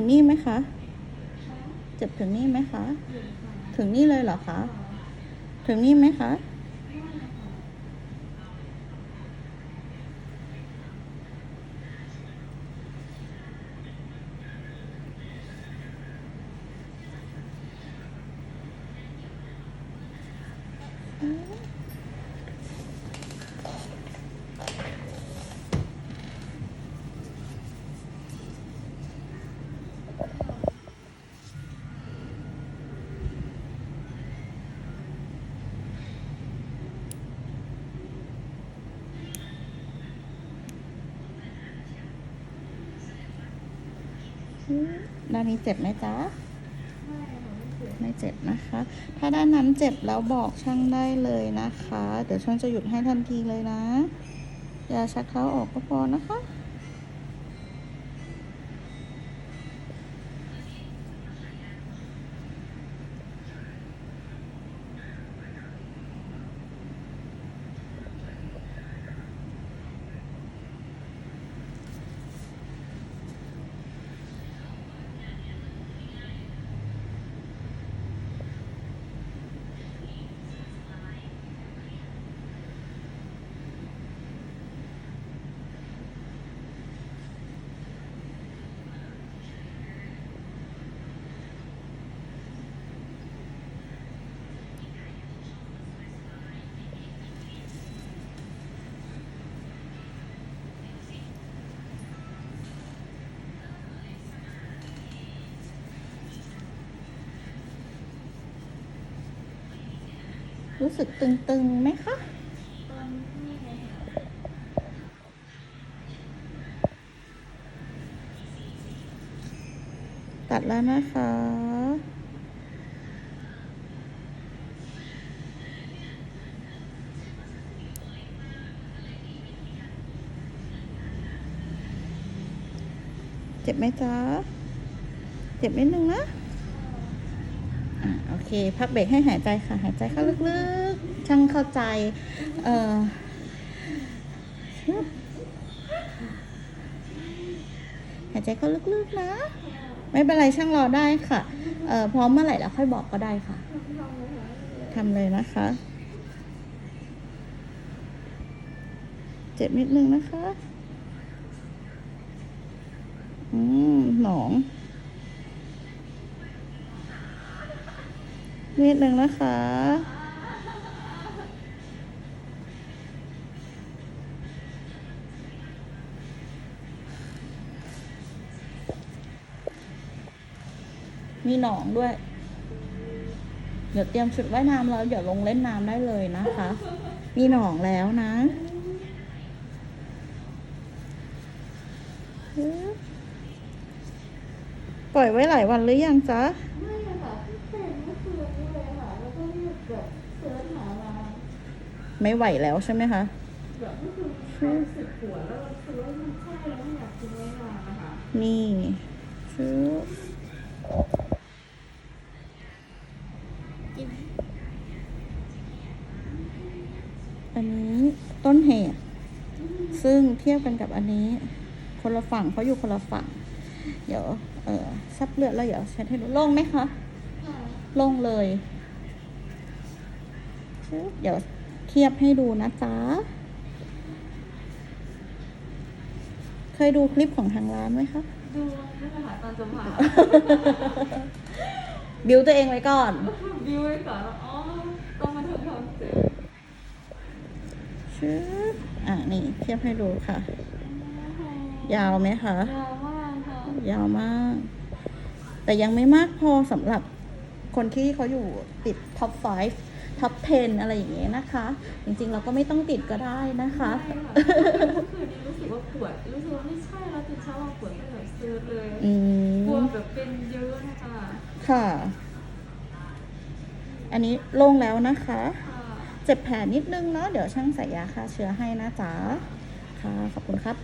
ถึงนี่ไหมคะ เจ็บถึงนี่ไหมคะ ถึงนี่เลยเหรอคะ ถึงนี่ไหมคะ ด้านนี้เจ็บไหมจ๊ะ ไม่เจ็บนะคะ ถ้าด้านนั้นเจ็บแล้วบอกช่างได้เลยนะคะ เดี๋ยวช่างจะหยุดให้ทันทีเลยนะ อย่าชักเท้าออกก็พอนะคะ รู้สึกตึงๆไหมคะตัดแล้วนะคะ เจ็บไหมจ๊ะ เจ็บนิดนึงนะอะ โอเค พักเบรกให้หายใจค่ะ หายใจเข้าลึกๆ ช่างเข้าใจ เอ่อหายใจเข้าลึกๆนะ ไม่เป็นไรช่างรอได้ค่ะ เอ่อพร้อมเมื่อไหร่แล้วค่อยบอกก็ได้ค่ะทำเลยนะคะ เจ็บนิดนึงนะคะ อืม หนอง นิดนึงนะคะ มีหนองด้วย เดี๋ยวเตรียมชุดว่ายน้ำแล้ว เดี๋ยวลงเล่นน้ำได้เลยนะคะ มีหนองแล้วนะปล่อยไว้หลายวันหรือยังจ๊ะไม่อะค่ะเป็นเมื่อคืนนี้เลยค่ะ แล้วก็รีบแบบเสิร์ชหามา ไม่ไหวแล้วใช่ไหมคะนี่นี่อันนี้ต้นเหตุซึ่งเทียบกันกับอันนี้ คนละฝั่งเขาอยู่คนละฝั่ง เดี๋ยว เออซับเลือดแล้วเดี๋ยวเช็ดให้ดูโล่งไหมคะโล่งเลย เดี๋ยว เทียบให้ดูนะจ๊ะ เคยดูคลิปของทางร้านไหมคะ ดูนี่นะคะตอนจะผ่าบิวตัวเองไว้ก่อนวิวไว้ก่อนแล้วอ๋อต้องมาทำความเสร็จชึบอะนี่เทียบให้ดูค่ะ ยาวไหมคะ ยาวมากค่ะ ยาวมาก แต่ยังไม่มากพอสำหรับคนที่เขาอยู่ติดท็อป 5 ท็อป10อะไรอย่างเงี้ยนะคะ จริงๆเราก็ไม่ต้องติดก็ได้นะคะใช่ค่ะเมื่อคืนนี้รู้สึกว่าปวดรู้สึกว่าไม่ใช่แล้วตื่นเช้ามาปวดก็แบบเซิร์ชเลยอืกลัวมแบบเป็นเยอะนะคะค่ะ อันนี้โล่งแล้วนะคะค่ะเจ็บแผลนิดนึงเนาะเดี๋ยวช่างใส่ยาฆ่าเชื้อให้นะจ๊ะค่ะขอบคุณครับ